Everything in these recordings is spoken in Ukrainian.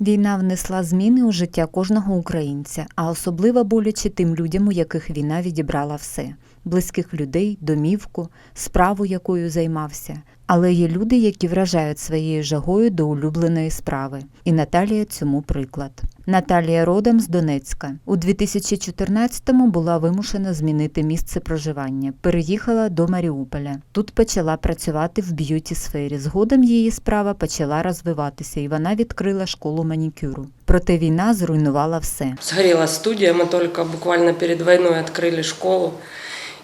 Війна внесла зміни у життя кожного українця, а особливо боляче тим людям, у яких війна відібрала все близьких людей, домівку, справу, якою займався. Але є люди, які вражають своєю жагою до улюбленої справи. І Наталія цьому приклад. Наталія родом з Донецька. У 2014-му була вимушена змінити місце проживання. Переїхала до Маріуполя. Тут почала працювати в б'юті сфері. Згодом її справа почала розвиватися, і вона відкрила школу манікюру. Проте війна зруйнувала все. Сгорела студия, мы только буквально перед войной открыли школу,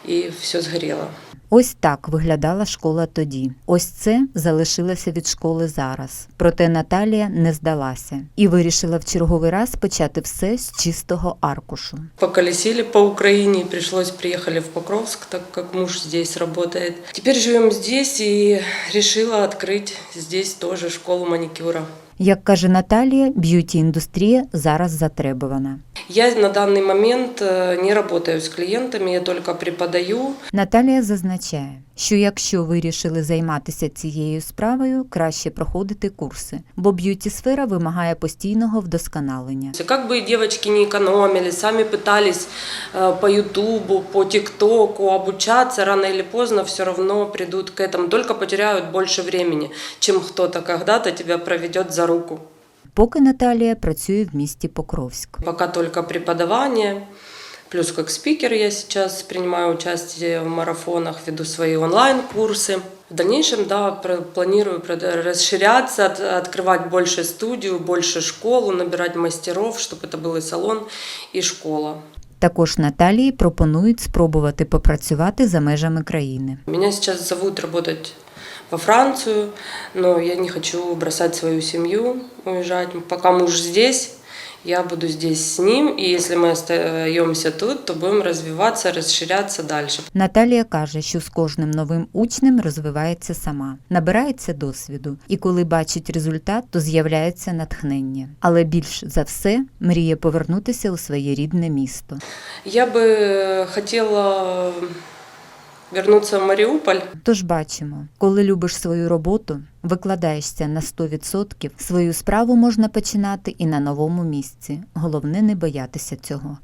и все сгорело. Ось так виглядала школа тоді. Ось це залишилося від школи зараз. Проте Наталія не здалася і вирішила в черговий раз почати все з чистого аркушу. Поколесили по Украине, и пришлось, приехали в Покровск, так как муж здесь работает. Теперь живем здесь и решила открыть здесь тоже школу маникюра. Як каже Наталія, б'юті-індустрія зараз затребувана. Я на данный момент э, не работаю с клиентами, я только преподаю. Наталія зазначає, що якщо вирішили займатися цією справою, краще проходити курси, бо б'юті-сфера вимагає постійного вдосконалення. Как бы девочки не экономили, сами пытались э, по Ютубу, по ТикТоку обучаться, рано или поздно все равно придут к этому, только потеряют больше времени, чем кто-то когда-то тебя проведет за руку. Поки Наталія працює в місті Покровськ. Пока только преподавание, плюс как спикер я сейчас принимаю участие в марафонах, веду свои онлайн-курсы. В дальнейшем, да, пр- планирую прод- расширяться, от- открывать больше студию, больше школу, набирать мастеров, чтобы это был и салон, и школа. Також Наталії пропонують спробувати попрацювати за межами країни. Меня сейчас зовут работать во Францию, но я не хочу бросать свою семью, уезжать. Пока муж здесь, я буду здесь с ним, и если мы остаемся тут, то будем развиваться, расширяться дальше. Наталія каже, що з кожним новим учнем розвивається сама, набирається досвіду, і коли бачить результат, то з'являється натхнення. Але більш за все мріє повернутися у своє рідне місто. Я бы хотела вернуться в Маріуполь. Тож бачимо, коли любиш свою роботу, викладаєшся на 100%, свою справу можна починати і на новому місці. Головне не боятися цього.